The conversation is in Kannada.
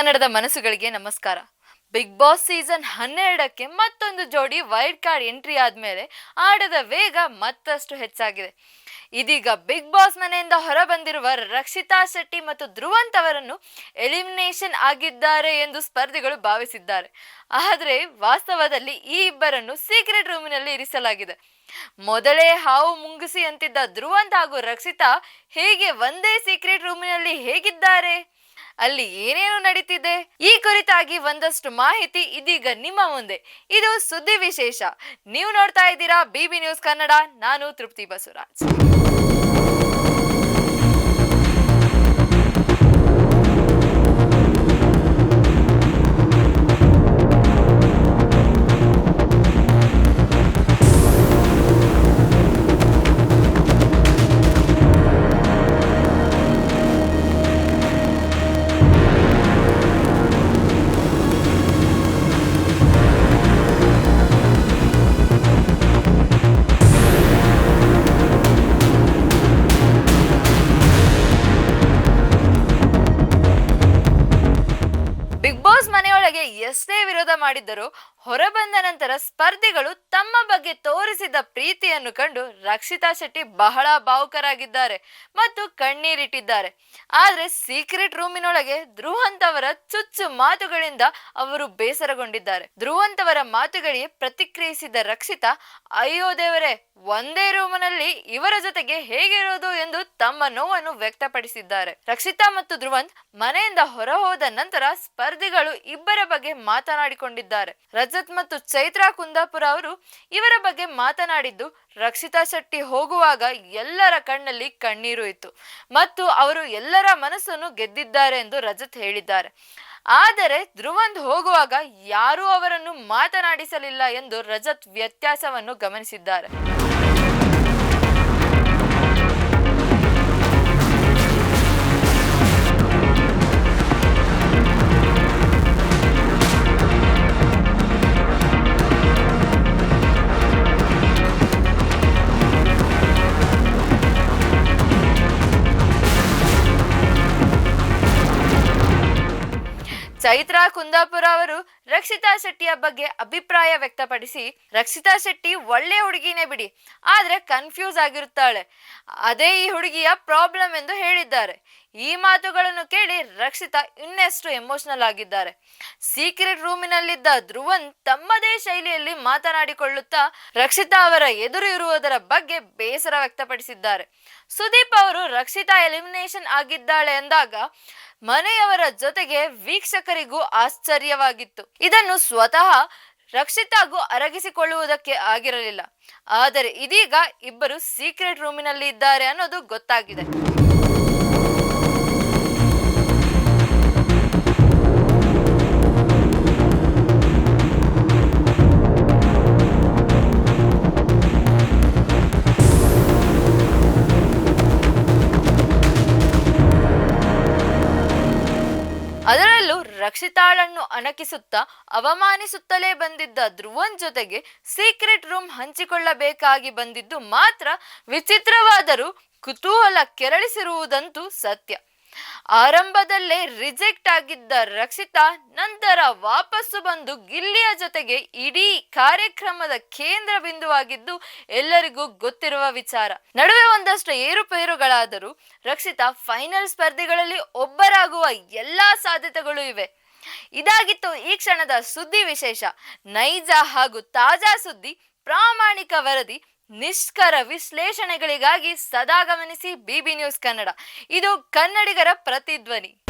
ಕನ್ನಡದ ಮನಸ್ಸುಗಳಿಗೆ ನಮಸ್ಕಾರ. ಬಿಗ್ ಬಾಸ್ ಸೀಸನ್ ಹನ್ನೆರಡಕ್ಕೆ ಮತ್ತೊಂದು ಜೋಡಿ ವೈಲ್ಡ್ ಕಾರ್ಡ್ ಎಂಟ್ರಿ ಆದ್ಮೇಲೆ ಆಡದ ವೇಗ ಮತ್ತಷ್ಟು ಹೆಚ್ಚಾಗಿದೆ. ಇದೀಗ ಬಿಗ್ ಬಾಸ್ ಮನೆಯಿಂದ ಹೊರಬಂದಿರುವ ರಕ್ಷಿತಾ ಶೆಟ್ಟಿ ಮತ್ತು ಧ್ರುವಂತ್ ಅವರನ್ನು ಎಲಿಮಿನೇಷನ್ ಆಗಿದ್ದಾರೆ ಎಂದು ಸ್ಪರ್ಧಿಗಳು ಭಾವಿಸಿದ್ದಾರೆ. ಆದರೆ ವಾಸ್ತವದಲ್ಲಿ ಈ ಇಬ್ಬರನ್ನು ಸೀಕ್ರೆಟ್ ರೂಮಿನಲ್ಲಿ ಇರಿಸಲಾಗಿದೆ. ಮೊದಲೇ ಹಾವು ಮುಂಗಿಸಿ ಅಂತಿದ್ದ ಧ್ರುವಂತ್ ಹಾಗೂ ರಕ್ಷಿತಾ ಹೇಗೆ ಒಂದೇ ಸೀಕ್ರೆಟ್ ರೂಮಿನಲ್ಲಿ ಹೇಗಿದ್ದಾರೆ? ಅಲ್ಲಿ ಏನೇನು ನಡೀತಿದೆ? ಈ ಕುರಿತಾಗಿ ಒಂದಷ್ಟು ಮಾಹಿತಿ ಇದೀಗ ನಿಮ್ಮ ಮುಂದೆ. ಇದು ಸುದ್ದಿ ವಿಶೇಷ. ನೀವು ನೋಡ್ತಾ ಇದ್ದೀರಾ ಬಿಬಿ ನ್ಯೂಸ್ ಕನ್ನಡ, ನಾನು ತೃಪ್ತಿ ಬಸವರಾಜ್. ಎಷ್ಟೇ ವಿರೋಧ ಮಾಡಿದ್ದರೂ ಹೊರಬಂದ ನಂತರ ಸ್ಪರ್ಧಿಗಳು ತಮ್ಮ ಬಗ್ಗೆ ತೋರಿಸಿದ ಪ್ರೀತಿಯನ್ನು ಕಂಡು ರಕ್ಷಿತಾ ಶೆಟ್ಟಿ ಬಹಳ ಭಾವುಕರಾಗಿದ್ದಾರೆ ಮತ್ತು ಕಣ್ಣೀರಿಟ್ಟಿದ್ದಾರೆ. ಆದ್ರೆ ಸೀಕ್ರೆಟ್ ರೂಮಿನೊಳಗೆ ಧ್ರುವಂತ್ ಅವರ ಚುಚ್ಚು ಮಾತುಗಳಿಂದ ಅವರು ಬೇಸರಗೊಂಡಿದ್ದಾರೆ. ಧ್ರುವಂತ್ ಅವರ ಮಾತುಗಳಿಗೆ ಪ್ರತಿಕ್ರಿಯಿಸಿದ ರಕ್ಷಿತಾ, ಅಯ್ಯೋ ದೇವರೇ, ಒಂದೇ ರೂಮಿನಲ್ಲಿ ಇವರ ಜೊತೆಗೆ ಹೇಗಿರೋದು ಎಂದು ತಮ್ಮ ನೋವನ್ನು ವ್ಯಕ್ತಪಡಿಸಿದ್ದಾರೆ. ರಕ್ಷಿತಾ ಮತ್ತು ಧ್ರುವಂತ್ ಮನೆಯಿಂದ ಹೊರಹೋದ ನಂತರ ಸ್ಪರ್ಧಿಗಳು ಇಬ್ಬರ ಬಗ್ಗೆ ಮಾತನಾಡಿಕೊಂಡಿದ್ದಾರೆ. ರಜತ್ ಮತ್ತು ಚೈತ್ರಾ ಕುಂದಾಪುರ ಅವರು ಇವರ ಬಗ್ಗೆ ಮಾತನಾಡಿದ್ದು, ರಕ್ಷಿತಾ ಶೆಟ್ಟಿ ಹೋಗುವಾಗ ಎಲ್ಲರ ಕಣ್ಣಲ್ಲಿ ಕಣ್ಣೀರು ಇತ್ತು ಮತ್ತು ಅವರು ಎಲ್ಲರ ಮನಸ್ಸನ್ನು ಗೆದ್ದಿದ್ದಾರೆ ಎಂದು ರಜತ್ ಹೇಳಿದ್ದಾರೆ. ಆದರೆ ಧ್ರುವಂದ್ ಹೋಗುವಾಗ ಯಾರೂ ಅವರನ್ನು ಮಾತನಾಡಿಸಲಿಲ್ಲ ಎಂದು ರಜತ್ ವ್ಯತ್ಯಾಸವನ್ನು ಗಮನಿಸಿದ್ದಾರೆ. ಚೈತ್ರಾ ಕುಂದಾಪುರ ಅವರು ರಕ್ಷಿತಾ ಶೆಟ್ಟಿಯ ಬಗ್ಗೆ ಅಭಿಪ್ರಾಯ ವ್ಯಕ್ತಪಡಿಸಿ, ರಕ್ಷಿತಾ ಶೆಟ್ಟಿ ಒಳ್ಳೆ ಹುಡುಗಿನೇ ಬಿಡಿ, ಆದ್ರೆ ಕನ್ಫ್ಯೂಸ್ ಆಗಿರುತ್ತಾಳೆ. ಅದೇ ಈ ಹುಡುಗಿಯ ಪ್ರಾಬ್ಲಮ್ ಎಂದು ಹೇಳಿದ್ದಾರೆ. ಈ ಮಾತುಗಳನ್ನು ಕೇಳಿ ರಕ್ಷಿತಾ ಇನ್ನೆಷ್ಟು ಎಮೋಷನಲ್ ಆಗಿದ್ದಾರೆ. ಸೀಕ್ರೆಟ್ ರೂಮಿನಲ್ಲಿದ್ದ ಧ್ರುವನ್ ತಮ್ಮದೇ ಶೈಲಿಯಲ್ಲಿ ಮಾತನಾಡಿಕೊಳ್ಳುತ್ತಾ ರಕ್ಷಿತಾ ಅವರ ಎದುರು ಇರುವುದರ ಬಗ್ಗೆ ಬೇಸರ ವ್ಯಕ್ತಪಡಿಸಿದ್ದಾರೆ. ಸುದೀಪ್ ಅವರು ರಕ್ಷಿತಾ ಎಲಿಮಿನೇಷನ್ ಆಗಿದ್ದಾಳೆ ಎಂದಾಗ ಮನೆಯವರ ಜೊತೆಗೆ ವೀಕ್ಷಕರಿಗೂ ಆಶ್ಚರ್ಯವಾಗಿತ್ತು. ಇದನ್ನು ಸ್ವತಃ ರಕ್ಷಿತಾಗೂ ಅರಗಿಸಿಕೊಳ್ಳುವುದಕ್ಕೆ ಆಗಿರಲಿಲ್ಲ. ಆದರೆ ಇದೀಗ ಇಬ್ಬರು ಸೀಕ್ರೆಟ್ ರೂಮಿನಲ್ಲಿ ಇದ್ದಾರೆ ಅನ್ನೋದು ಗೊತ್ತಾಗಿದೆ. ರಕ್ಷಿತಾಳನ್ನು ಅಣಕಿಸುತ್ತಾ ಅವಮಾನಿಸುತ್ತಲೇ ಬಂದಿದ್ದ ಧ್ರುವನ್ ಜೊತೆಗೆ ಸೀಕ್ರೆಟ್ ರೂಮ್ ಹಂಚಿಕೊಳ್ಳಬೇಕಾಗಿ ಬಂದಿದ್ದು ಮಾತ್ರ ವಿಚಿತ್ರವಾದರೂ ಕುತೂಹಲ ಕೆರಳಿಸಿರುವುದಂತೂ ಸತ್ಯ. ಆರಂಭದಲ್ಲೇ ರಿಜೆಕ್ಟ್ ಆಗಿದ್ದ ರಕ್ಷಿತಾ ನಂತರ ವಾಪಸ್ಸು ಬಂದು ಗಿಲ್ಲಿಯ ಜೊತೆಗೆ ಇಡೀ ಕಾರ್ಯಕ್ರಮದ ಕೇಂದ್ರ ಬಿಂದುವಾಗಿದ್ದು ಎಲ್ಲರಿಗೂ ಗೊತ್ತಿರುವ ವಿಚಾರ. ನಡುವೆ ಒಂದಷ್ಟು ಏರುಪೇರುಗಳಾದರೂ ರಕ್ಷಿತಾ ಫೈನಲ್ ಸ್ಪರ್ಧೆಗಳಲ್ಲಿ ಒಬ್ಬರಾಗುವ ಎಲ್ಲಾ ಸಾಧ್ಯತೆಗಳು ಇವೆ. ಇದಾಗಿತ್ತು ಈ ಕ್ಷಣದ ಸುದ್ದಿ ವಿಶೇಷ. ನೈಜ ಹಾಗೂ ತಾಜಾ ಸುದ್ದಿ, ಪ್ರಾಮಾಣಿಕ ವರದಿ ನಿಷ್ಕರ ವಿಶ್ಲೇಷಣೆಗಳಿಗಾಗಿ ಸದಾ ಗಮನಿಸಿ ಬಿಬಿ ನ್ಯೂಸ್ ಕನ್ನಡ. ಇದು ಕನ್ನಡಿಗರ ಪ್ರತಿಧ್ವನಿ.